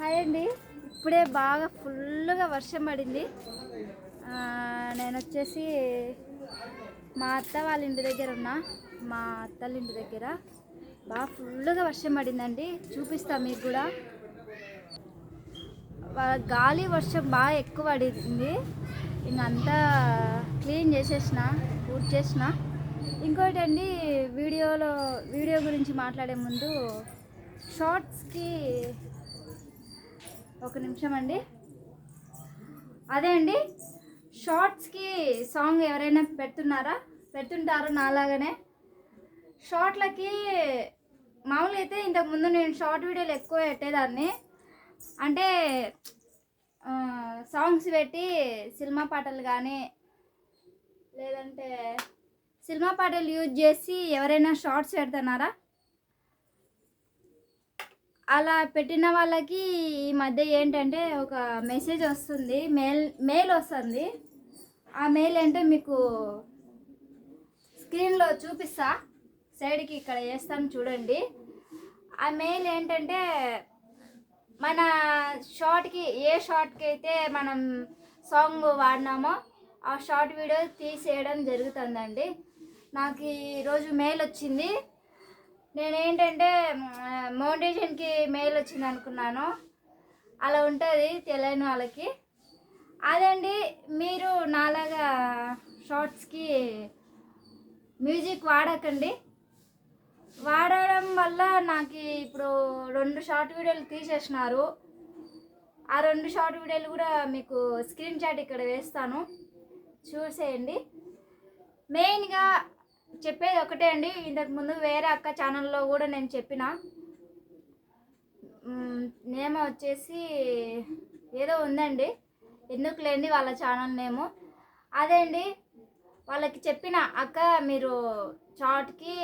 Hi అండి. ఇప్పుడే బాగా ఫుల్గా వర్షం పడింది. నేను వచ్చేసి మా అత్త వాళ్ళ ఇంటి దగ్గర ఉన్నా. మా అత్తల ఇంటి దగ్గర. బాగా ఫుల్గా వర్షం పడిందండి. చూపిస్తా మీకు కూడా. గాలి వర్షం బాగా ఎక్కువ పడింది. ఇంకంతా క్లీన్ చేసేసిన పూర్తి చేసిన. ఇంకోటి అండి వీడియోలో వీడియో గురించి మాట్లాడే ముందు షార్ట్స్కి ఒక నిమిషం అండి. అదే అండి షార్ట్స్కి సాంగ్ ఎవరైనా పెడుతున్నారా? పెడుతుంటారా నాలాగానే. షార్ట్లకి మామూలుగా అయితే ఇంతకుముందు నేను షార్ట్ వీడియోలు ఎక్కువ పెట్టేదాన్ని. అంటే సాంగ్స్ పెట్టి సినిమా పాటలు కానీ లేదంటే సినిమా పాటలు యూజ్ చేసి ఎవరైనా షార్ట్స్ పెడుతున్నారా? అలా పెట్టిన వాళ్ళకి ఈ మధ్య ఏంటంటే ఒక మెసేజ్ వస్తుంది. మెయిల్ మెయిల్ వస్తుంది. ఆ మెయిల్ ఏంటో మీకు స్క్రీన్లో చూపిస్తా. సైడ్కి ఇక్కడ వేస్తాను చూడండి. ఆ మెయిల్ ఏంటంటే మన షార్ట్కి ఏ షార్ట్కి అయితే మనం సాంగ్ వాడినామో ఆ షార్ట్ వీడియో తీసేయడం జరుగుతుందండి. నాకు ఈరోజు మెయిల్ వచ్చింది. నేనేంటంటే మౌంటేషన్కి మెయిల్ వచ్చింది అనుకున్నాను అలా ఉంటుంది తెలియని వాళ్ళకి. అదండి మీరు నాలాగా షార్ట్స్కి మ్యూజిక్ వాడకండి. వాడడం వల్ల నాకు ఇప్పుడు రెండు షార్ట్ వీడియోలు తీసేసినారు. ఆ రెండు షార్ట్ వీడియోలు కూడా మీకు స్క్రీన్ షాట్ ఇక్కడ వేస్తాను. చూసేయండి. మెయిన్గా చెప్పేది ఒకటే అండి. ఇంతకు ముందు వేరే అక్క ఛానల్లో కూడా నేను చెప్పిన. నేమ్ వచ్చేసి ఏదో ఉందండి. ఎందుకు లేండి వాళ్ళ ఛానల్ నేము. అదే అండి వాళ్ళకి చెప్పిన అక్క మీరు షార్ట్కి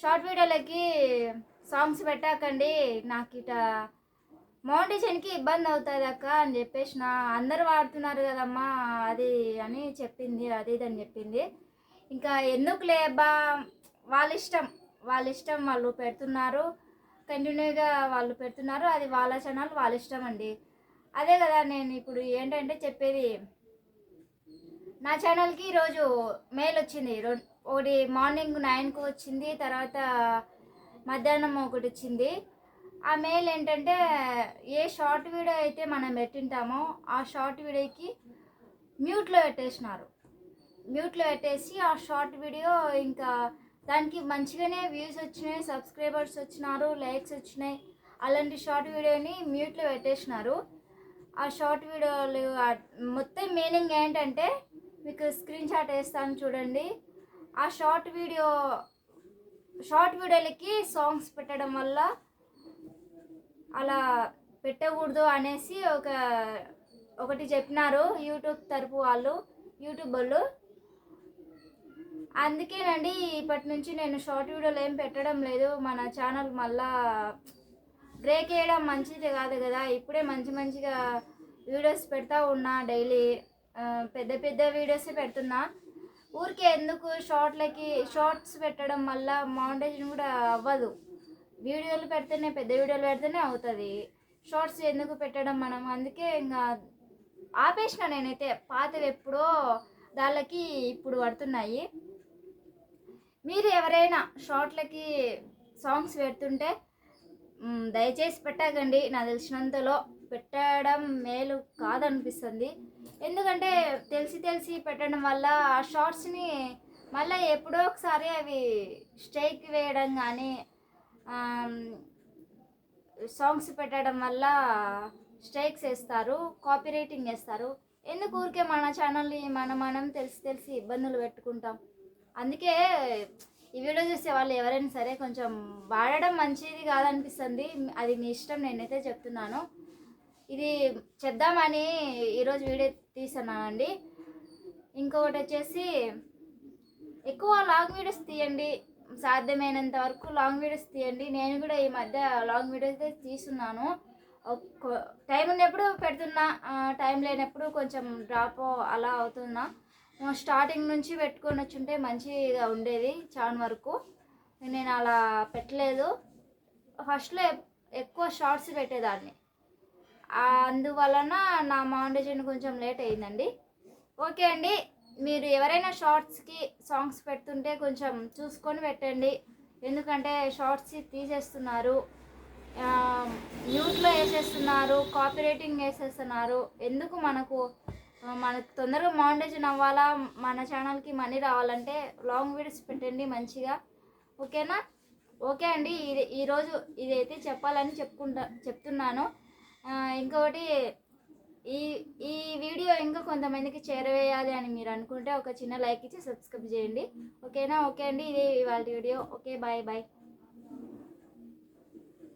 షార్ట్ వీడియోలకి సాంగ్స్ పెట్టాకండి. నాకు ఇట మౌంటేషన్కి ఇబ్బంది అవుతుంది అక్క అని చెప్పేసిన. అందరు వాడుతున్నారు కదమ్మా అది అని చెప్పింది అది ఇది అని చెప్పింది. ఇంకా ఎందుకు లేబా వాళ్ళ ఇష్టం వాళ్ళ ఇష్టం వాళ్ళు పెడుతున్నారు. కంటిన్యూగా వాళ్ళు పెడుతున్నారు. అది వాళ్ళ ఛానల్ వాళ్ళ ఇష్టం అండి అదే కదా నేను ఇప్పుడు ఏంటంటే చెప్పేది. నా ఛానల్కి ఈరోజు మెయిల్ వచ్చింది. ఒకటి మార్నింగ్ నైన్కి వచ్చింది. తర్వాత మధ్యాహ్నం ఒకటి వచ్చింది. ఆ మెయిల్ ఏంటంటే ఏ షార్ట్ వీడియో అయితే మనం పెట్టింటామో ఆ షార్ట్ వీడియోకి మ్యూట్లో పెట్టేసినారు. మ్యూట్లో పెట్టేసి ఆ షార్ట్ వీడియో ఇంకా దానికి మంచిగానే వ్యూస్ వచ్చినాయి సబ్స్క్రైబర్స్ వచ్చినారు లైక్స్ వచ్చినాయి. అలాంటి షార్ట్ వీడియోని మ్యూట్లో పెట్టేసినారు. ఆ షార్ట్ వీడియోలు మొత్తం మీనింగ్ ఏంటంటే మీకు స్క్రీన్ షాట్ వేస్తాను చూడండి. ఆ షార్ట్ వీడియో షార్ట్ వీడియోలకి సాంగ్స్ పెట్టడం వల్ల అలా పెట్టకూడదు అనేసి ఒక ఒకటి చెప్పినారు యూట్యూబ్ తరపు వాళ్ళు యూట్యూబ్ వాళ్ళు అందుకేనండి ఇప్పటి నుంచి నేను షార్ట్ వీడియోలు ఏం పెట్టడం లేదు. మన ఛానల్ మళ్ళా బ్రేక్ వేయడం మంచిది కాదు కదా. ఇప్పుడే మంచి మంచిగా వీడియోస్ పెడతా ఉన్నా డైలీ. పెద్ద పెద్ద వీడియోసే పెడుతున్నా. ఊరికే ఎందుకు షార్ట్లకి షార్ట్స్ పెట్టడం వల్ల మౌంటేషన్ కూడా అవ్వదు. వీడియోలు పెడితేనే పెద్ద వీడియోలు పెడితేనే అవుతుంది. షార్ట్స్ ఎందుకు పెట్టడం మనం? అందుకే ఇంకా ఆపేసిన నేనైతే. పాతవి ఎప్పుడో దాళ్ళకి ఇప్పుడు పడుతున్నాయి. మీరు ఎవరైనా షార్ట్లకి సాంగ్స్ పెడుతుంటే దయచేసి పెట్టకండి. నాకు తెలిసినంతలో పెట్టడం మేలు కాదనిపిస్తుంది. ఎందుకంటే తెలిసి తెలిసి పెట్టడం వల్ల ఆ షార్ట్స్ని మళ్ళీ ఎప్పుడో ఒకసారి అవి స్ట్రైక్ వేయడం కానీ సాంగ్స్ పెట్టడం వల్ల స్ట్రైక్స్ వేస్తారు కాపీ రైటింగ్ వేస్తారు. ఎందుకు ఊరికే మన ఛానల్ని మనం మనం తెలిసి తెలిసి ఇబ్బందులు పెట్టుకుంటాం? అందుకే ఈ వీడియో చూసే వాళ్ళు ఎవరైనా సరే కొంచెం వాడడం మంచిది కాదనిపిస్తుంది. అది మీ ఇష్టం నేనైతే చెప్తున్నాను. ఇది చేద్దామని ఈరోజు వీడియో తీస్తున్నానండి. ఇంకొకటి వచ్చేసి ఎక్కువ లాంగ్ వీడియోస్ తీయండి. సాధ్యమైనంత వరకు లాంగ్ వీడియోస్ తీయండి. నేను కూడా ఈ మధ్య లాంగ్ వీడియోస్ అయితే తీస్తున్నాను. టైం ఉన్నప్పుడు పెడుతున్నా టైం లేనప్పుడు కొంచెం డ్రాప్ అలా అవుతున్నా. స్టార్టింగ్ నుంచి పెట్టుకొని వచ్చుంటే మంచిగా ఉండేది చాలా వరకు. నేను అలా పెట్టలేదు. ఫస్ట్లో ఎక్కువ షార్ట్స్ పెట్టేదాన్ని. అందువలన నా మానిటైజేషన్ కొంచెం లేట్ అయిందండి. ఓకే అండి. మీరు ఎవరైనా షార్ట్స్కి సాంగ్స్ పెడుతుంటే కొంచెం చూసుకొని పెట్టండి. ఎందుకంటే షార్ట్స్ తీసేస్తున్నారు. ఆ, మ్యూట్లో వేసేస్తున్నారు కాపీ రేటింగ్ వేసేస్తున్నారు. ఎందుకు మనకు మనకు తొందరగా మానిటైజేషన్ అవ్వాలా మన ఛానల్కి మనీ రావాలంటే లాంగ్ వీడియోస్ పెట్టండి మంచిగా. ఓకేనా? ఓకే అండి. ఇది ఈరోజు ఇదైతే చెప్పాలని చెప్పుకుంటా చెప్తున్నాను. ఇంకొకటి ఈ ఈ వీడియో ఇంకా కొంతమందికి చేరవేయాలి అని మీరు అనుకుంటే ఒక చిన్న లైక్ ఇచ్చి సబ్స్క్రైబ్ చేయండి. ఓకేనా? ఓకే అండి. ఇది ఇవాళ వీడియో. Okay bye bye.